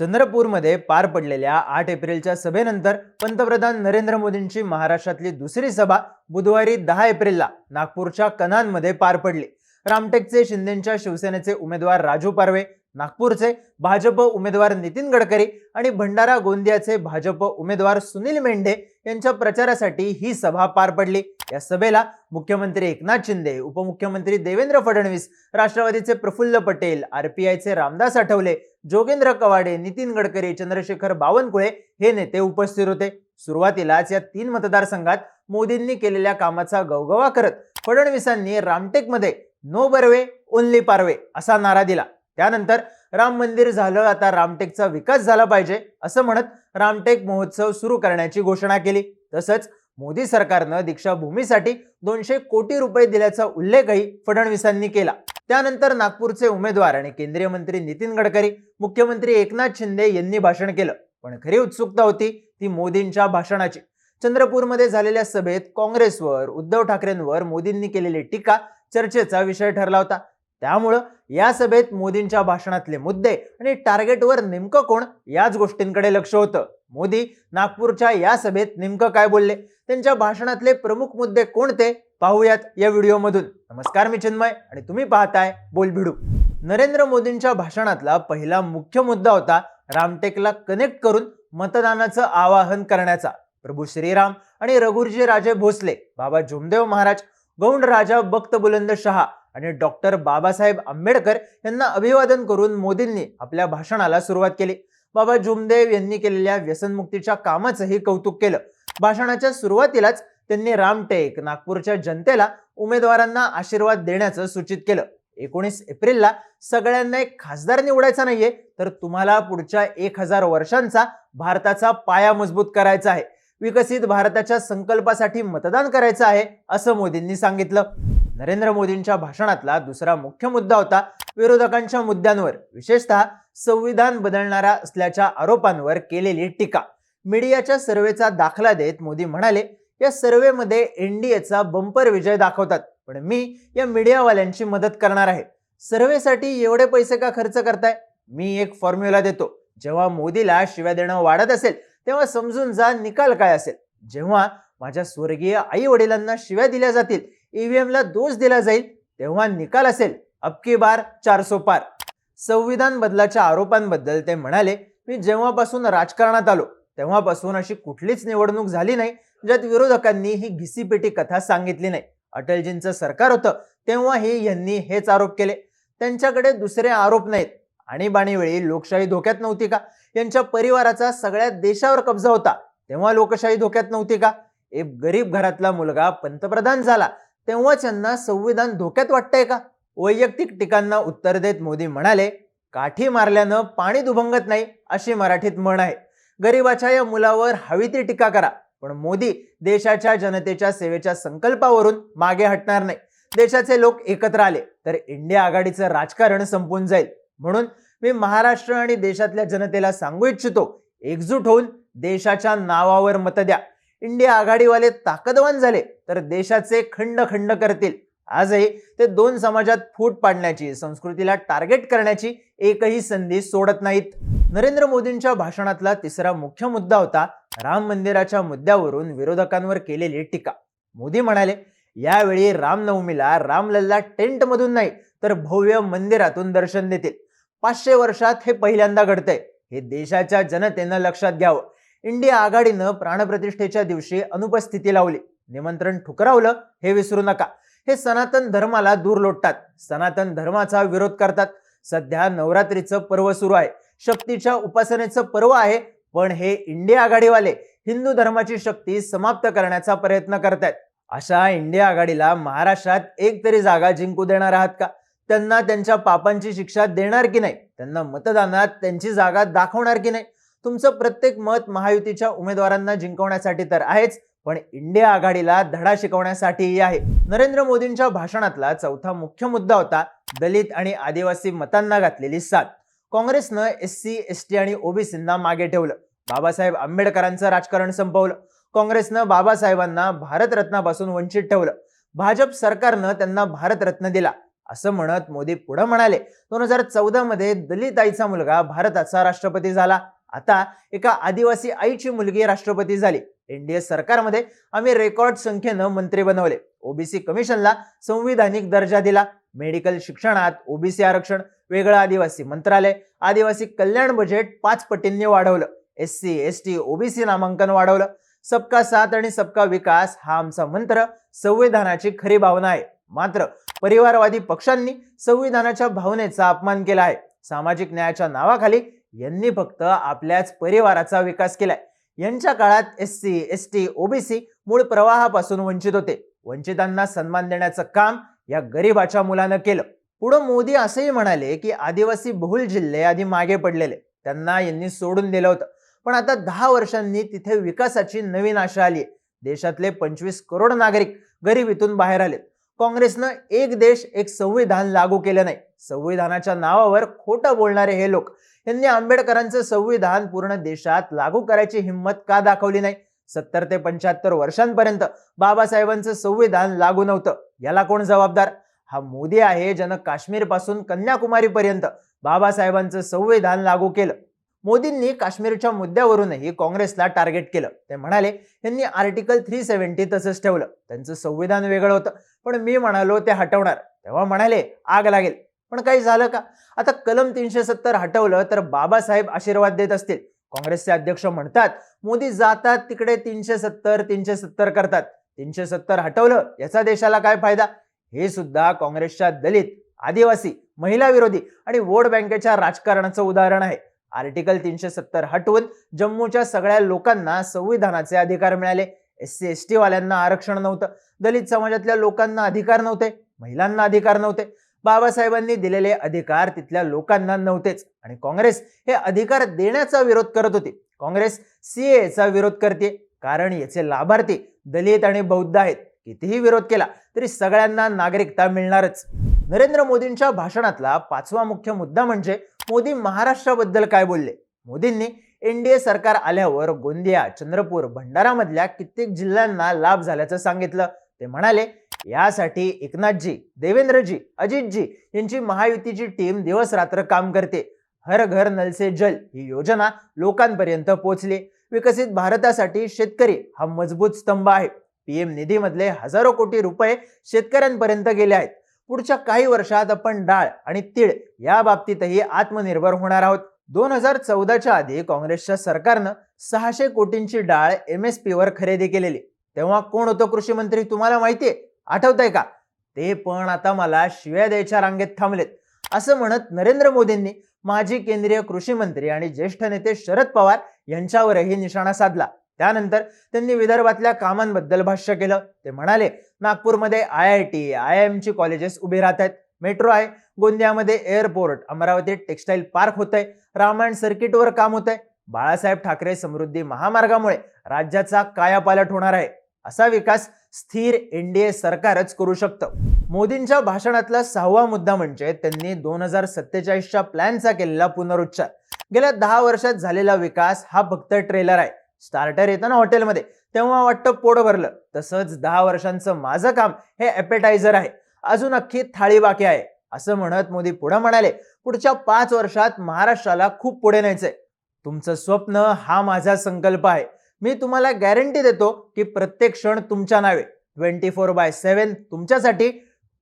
चंद्रपूरमध्ये पार पडलेल्या आठ एप्रिलच्या सभेनंतर पंतप्रधान नरेंद्र मोदींची महाराष्ट्रातली दुसरी सभा बुधवारी दहा एप्रिलला नागपूरच्या कनानमध्ये पार पडली. रामटेकचे शिंदेच्या शिवसेनेचे उमेदवार राजू पारवे नागपूरचे भाजप उमेदवार नितीन गडकरी आणि भंडारा गोंदियाचे भाजप उमेदवार सुनील मेंढे यांच्या प्रचारासाठी ही सभा पार पडली. या सभेला मुख्यमंत्री एकनाथ शिंदे उपमुख्यमंत्री देवेंद्र फडणवीस राष्ट्रवादीचे प्रफुल्ल पटेल आरपीआयचे रामदास आठवले जोगेंद्र कवाडे नितीन गडकरी चंद्रशेखर बावनकुळे हे नेते उपस्थित होते. सुरुवातीलाच या तीन मतदारसंघात मोदींनी केलेल्या कामाचा गवगवा करत फडणवीसांनी रामटेकमध्ये नो बर्वे ओनली पारवे असा नारा दिला. त्यानंतर राम मंदिर झालं आता रामटेकचा विकास झाला पाहिजे असं म्हणत रामटेक महोत्सव सुरू करण्याची घोषणा केली. तसंच मोदी सरकारनं दीक्षाभूमीसाठी दोनशे कोटी रुपये दिल्याचा उल्लेखही फडणवीसांनी केला. त्यानंतर नागपूरचे उमेदवार आणि केंद्रीय मंत्री नितीन गडकरी मुख्यमंत्री एकनाथ शिंदे यांनी भाषण केलं. पण खरी उत्सुकता होती ती मोदींच्या भाषणाची. चंद्रपूरमध्ये झालेल्या सभेत काँग्रेसवर उद्धव ठाकरेंवर मोदींनी केलेली टीका चर्चेचा विषय ठरला होता. त्यामुळं या सभेत मोदींच्या भाषणातले मुद्दे आणि टार्गेटवर नेमकं कोण याच गोष्टींकडे लक्ष होतं. मोदी नागपूरच्या या सभेत नेमकं काय बोलले? त्यांच्या भाषणातले प्रमुख मुद्दे कोणते? पाहूयात या व्हिडिओमधून. नमस्कार मी चिन्मय आणि तुम्ही पाहताय बोलभिडू. नरेंद्र मोदींच्या भाषणातला पहिला मुख्य मुद्दा होता रामटेकला कनेक्ट करून मतदानाचं आवाहन करण्याचा. प्रभू श्रीराम आणि रघुजी राजे भोसले बाबा जोमदेव महाराज गौंड राजा बक्त बुलंद शहा आणि डॉक्टर बाबासाहेब आंबेडकर यांना अभिवादन करून मोदींनी आपल्या भाषणाला सुरुवात केली. बाबा जुमदेव यांनी केलेल्या व्यसनमुक्तीच्या कामाचंही कौतुक केलं. भाषणाच्या सुरुवातीलाच त्यांनी रामटेक नागपूरच्या जनतेला उमेदवारांना आशीर्वाद देण्याचं सूचित केलं. एकोणीस एप्रिलला सगळ्यांना एक खासदार निवडायचा नाहीये तर तुम्हाला पुढच्या एक हजार वर्षांचा भारताचा पाया मजबूत करायचा आहे. विकसित भारताच्या संकल्पासाठी मतदान करायचं आहे असं मोदींनी सांगितलं. नरेंद्र मोदींच्या भाषणातला दुसरा मुख्य मुद्दा होता विरोधकांच्या मुद्द्यांवर. विशेषतः संविधान बदलणारा असल्याच्या आरोपांवर केलेली टीका. मीडियाच्या सर्वेचा दाखला देत मोदी म्हणाले या सर्वेमध्ये एनडीएचा बंपर विजय दाखवतात पण मी या मीडियावाल्यांची मदत करणार आहे. सर्वेसाठी एवढे पैसे का खर्च करताय? मी एक फॉर्म्युला देतो. जेव्हा मोदीला शिव्या देणं वाढत असेल तेव्हा समजून जा निकाल काय असेल. जेव्हा माझ्या स्वर्गीय आई वडिलांना शिव्या दिल्या जातील ईव्हीएमला दोष दिला जाईल तेव्हा निकाल असेल. अबकी बार चारसो पार. संविधान बदलाच्या आरोपांबद्दल ते म्हणाले मी जेव्हापासून राजकारणात आलो तेव्हापासून अशी कुठलीच निवडणूक झाली नाही ज्यात विरोधकांनी ही घिसीपेटी कथा सांगितली नाही. अटलजींचं सरकार होतं तेव्हाही यांनी हेच आरोप केले. त्यांच्याकडे दुसरे आरोप नाहीत. आणीबाणीवेळी लोकशाही धोक्यात नव्हती का? यांच्या परिवाराचा सगळ्या देशावर कब्जा होता तेव्हा लोकशाही धोक्यात नव्हती का? एक गरीब घरातला मुलगा पंतप्रधान झाला तेव्हाच यांना संविधान धोक्यात वाटतंय का? वैयक्तिक टीकांना उत्तर देत मोदी म्हणाले काठी मारल्यानं पाणी दुभंगत नाही अशी मराठीत म्हण आहे. गरीबाच्या या मुलावर हवी ती टीका करा. पण मोदी देशाच्या जनतेच्या सेवेच्या संकल्पावरून मागे हटणार नाही. देशाचे लोक एकत्र आले तर इंडिया आघाडीचं राजकारण संपून जाईल. म्हणून मी महाराष्ट्र आणि देशातल्या जनतेला सांगू इच्छितो एकजूट होऊन देशाच्या नावावर मत द्या. इंडिया आघाडीवाले ताकदवान झाले तर देशाचे खंड खंड करतील. आजही ते दोन समाजात फूट पाडण्याची संस्कृतीला टार्गेट करण्याची एकही संधी सोडत नाहीत. नरेंद्र मोदींच्या भाषणातला तिसरा मुख्य मुद्दा होता राम मंदिराच्या मुद्द्यावरून विरोधकांवर केलेली टीका. मोदी म्हणाले यावेळी रामनवमीला रामलल्ला टेंटमधून नाही तर भव्य मंदिरातून दर्शन देतील. पाचशे वर्षात हे पहिल्यांदा घडतंय. हे देशाच्या जनतेनं लक्षात घ्यावं. इंडिया आघाडीनं प्राणप्रतिष्ठेच्या दिवशी अनुपस्थिती लावली. निमंत्रण ठुकरावलं हे विसरू नका. हे सनातन धर्माला दूर लोटतात. सनातन धर्माचा विरोध करतात. सध्या नवरात्रीचं पर्व सुरू आहे. शक्तीच्या उपासनेचं पर्व आहे पण हे इंडिया आघाडीवाले हिंदू धर्माची शक्ती समाप्त करण्याचा प्रयत्न करतायत. अशा इंडिया आघाडीला महाराष्ट्रात एक तरी जागा जिंकू देणार आहात का? त्यांना त्यांच्या पापांची शिक्षा देणार की नाही? त्यांना मतदानात त्यांची जागा दाखवणार की नाही? तुमचं प्रत्येक मत महायुतीच्या उमेदवारांना जिंकवण्यासाठी तर आहेच पण इंडिया आघाडीला धडा शिकवण्यासाठीही आहे. नरेंद्र मोदींच्या भाषणातला चौथा मुख्य मुद्दा होता दलित आणि आदिवासी मतांना घातलेली साथ. काँग्रेसनं एस सी एस टी आणि ओबीसींना मागे ठेवलं. बाबासाहेब आंबेडकरांचं राजकारण संपवलं. काँग्रेसनं बाबासाहेबांना भारतरत्नापासून वंचित ठेवलं. भाजप सरकारनं त्यांना भारतरत्न दिला असं म्हणत मोदी पुढे म्हणाले. दोन हजार चौदा मध्ये दलित आईचा मुलगा भारताचा राष्ट्रपती झाला. आता एका आदिवासी आईची मुलगी राष्ट्रपती झाली. एनडीए सरकारमध्ये आम्ही रेकॉर्ड संख्येनं मंत्री बनवले. ओबीसी कमिशनला संविधानिक दर्जा दिला. मेडिकल शिक्षणात ओबीसी आरक्षण वेगळं आदिवासी मंत्रालय आदिवासी कल्याण बजेट पाच पटींनी वाढवलं. S C S T OBC नामांकन वाढवलं. सबका साथ आणि सबका विकास हा आमचा मंत्र. संविधानाची खरी भावना आहे. मात्र परिवारवादी पक्षांनी संविधानाच्या भावनेचा अपमान केला आहे. सामाजिक न्यायाच्या नावाखाली यांनी फक्त आपल्याच परिवाराचा विकास केलाय. यांच्या काळात S C S T OBC मूळ प्रवाहापासून वंचित होते. वंचितांना सन्मान देण्याचं काम या गरीबाच्या मुलानं केलं. पुढं मोदी असंही म्हणाले की आदिवासी बहुल जिल्हे आधी मागे पडलेले. त्यांना यांनी सोडून दिलं होतं. पण आता दहा वर्षांनी तिथे विकासाची नवीन आशा आली देशातले पंचवीस करोड नागरिक गरिबीतून बाहेर आलेत. काँग्रेसनं एक देश एक संविधान लागू केलं नाही. संविधानाच्या नावावर खोटं बोलणारे हे लोक यांनी आंबेडकरांचं संविधान पूर्ण देशात लागू करायची हिंमत का दाखवली नाही? सत्तर ते पंच्याहत्तर वर्षांपर्यंत बाबासाहेबांचं संविधान लागू नव्हतं. याला कोण जबाबदार? हा मोदी आहे ज्यानं काश्मीरपासून कन्याकुमारीपर्यंत बाबासाहेबांचं संविधान लागू केलं. मोदींनी काश्मीरच्या मुद्द्यावरूनही काँग्रेसला टार्गेट केलं. ते म्हणाले यांनी आर्टिकल थ्री सेव्हन्टी तसंच ठेवलं. त्यांचं संविधान वेगळं होतं. पण मी म्हणालो ते हटवणार. तेव्हा म्हणाले आग लागेल. पण काही झालं का? आता कलम तीनशे सत्तर हटवलं तर बाबासाहेब आशीर्वाद देत असतील. काँग्रेसचे अध्यक्ष म्हणतात मोदी जातात तिकडे तीनशे सत्तर तीनशे सत्तर करतात. तीनशे सत्तर हटवलं याचा देशाला काय फायदा? हे सुद्धा काँग्रेसच्या दलित आदिवासी महिला विरोधी आणि वोट बँकेच्या राजकारणाचं उदाहरण आहे. आर्टिकल तीनशे सत्तर हटवून जम्मूच्या सगळ्या लोकांना संविधानाचे अधिकार मिळाले. एस सी एस टी वाल्यांना आरक्षण नव्हतं. दलित समाजातल्या लोकांना अधिकार नव्हते. महिलांना अधिकार नव्हते. बाबासाहेबांनी दिलेले अधिकार तिथल्या लोकांना नव्हतेच. आणि काँग्रेस हे अधिकार देण्याचा विरोध करत होती. काँग्रेस सीएचा विरोध करते. कारण याचे लाभार्थी दलित आणि बौद्ध आहेत. कितीही विरोध केला तरी सगळ्यांना नागरिकता मिळणारच. नरेंद्र मोदींच्या भाषणातला पाचवा मुख्य मुद्दा म्हणजे मोदी महाराष्ट्राबद्दल काय बोलले? मोदींनी एनडीए सरकार आल्यावर गोंदिया चंद्रपूर भंडारामधल्या कित्येक जिल्ह्यांना लाभ झाल्याचं सांगितलं. ते म्हणाले यासाठी एकनाथजी देवेंद्रजी अजितजी यांची महायुतीची टीम दिवस रात्र काम करते. हर घर नलसे जल ही योजना लोकांपर्यंत पोहोचली विकसित भारतासाठी शेतकरी हा मजबूत स्तंभ आहे. पीएम निधीमधले हजारो कोटी रुपये शेतकऱ्यांपर्यंत गेले आहेत. पुढच्या काही वर्षात आपण डाळ आणि तीळ या बाबतीतही आत्मनिर्भर होणार आहोत. दोन हजार चौदाच्या आधी काँग्रेसच्या सरकारनं सहाशे कोटींची डाळ एम एस पीवर खरेदी केलेली. तेव्हा कोण होतं कृषी मंत्री तुम्हाला माहितीये? आठवतंय का? ते पण आता मला शिव्या द्यायच्या रांगेत थांबलेत. असं म्हणत नरेंद्र मोदींनी माजी केंद्रीय कृषी मंत्री आणि ज्येष्ठ नेते शरद पवार यांच्यावरही निशाणा साधला. त्यानंतर त्यांनी विदर्भातल्या कामांबद्दल भाष्य केलं. ते म्हणाले नागपूरमध्ये I I T I M ची कॉलेजेस उभी राहत आहेत. मेट्रो आहे. गोंदियामध्ये एअरपोर्ट अमरावतीत टेक्सटाईल पार्क होत आहे रामायण सर्किटवर काम होत आहे बाळासाहेब ठाकरे समृद्धी महामार्गामुळे राज्याचा कायापालट होणार आहे. असा विकास स्थिर एनडीए सरकारच करू शकतं. मोदींच्या भाषणातला सहावा मुद्दा म्हणजे त्यांनी दोन हजार सत्तेचाळीसच्या प्लॅनचा केलेला पुनरुच्चार. गेल्या दहा वर्षात झालेला विकास हा फक्त ट्रेलर आहे. स्टार्टर येतं ना हॉटेलमध्ये. तेव्हा वाटतं पोट भरलं. तसंच दहा वर्षांचं माझं काम हे ॲपेटायझर आहे. अजून अख्खी थाळी बाकी आहे. असं म्हणत मोदी पुढे म्हणाले पुढच्या पाच वर्षात महाराष्ट्राला खूप पुढे न्यायचंय. तुमचं स्वप्न हा माझा संकल्प आहे. मी तुम्हाला गॅरंटी देतो की प्रत्येक क्षण तुमच्या नावे ट्वेंटी फोर बाय सेव्हन तुमच्यासाठी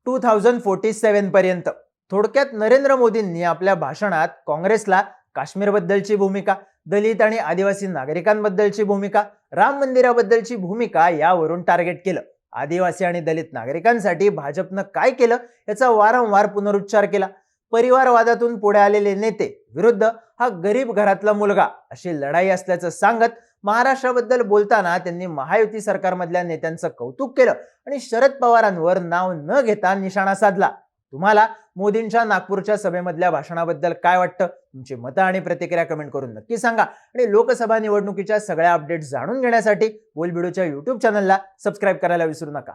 टू थाउजंड फोर्टी सेव्हन पर्यंत. थोडक्यात नरेंद्र मोदींनी आपल्या भाषणात काँग्रेसला काश्मीरबद्दलची भूमिका दलित आणि आदिवासी नागरिकांबद्दलची भूमिका राम मंदिराबद्दलची भूमिका यावरून टार्गेट केलं. आदिवासी आणि दलित नागरिकांसाठी भाजपनं काय केलं याचा वारंवार पुनरुच्चार केला. परिवारवादातून पुढे आलेले नेते विरुद्ध हा गरीब घरातला मुलगा अशी लढाई असल्याचं सांगत महाराष्ट्राबद्दल बोलताना त्यांनी महायुती सरकारमधल्या नेत्यांचं कौतुक केलं आणि शरद पवारांवर नाव न घेता निशाणा साधला. तुम्हाला मोदींच्या नागपूरच्या सभेमधल्या भाषणाबद्दल काय वाटतं? तुमची मतं आणि प्रतिक्रिया कमेंट करून नक्की सांगा. आणि लोकसभा निवडणुकीच्या सगळ्या अपडेट्स जाणून घेण्यासाठी बोलबिडूच्या युट्यूब चॅनलला सबस्क्राईब करायला विसरू नका.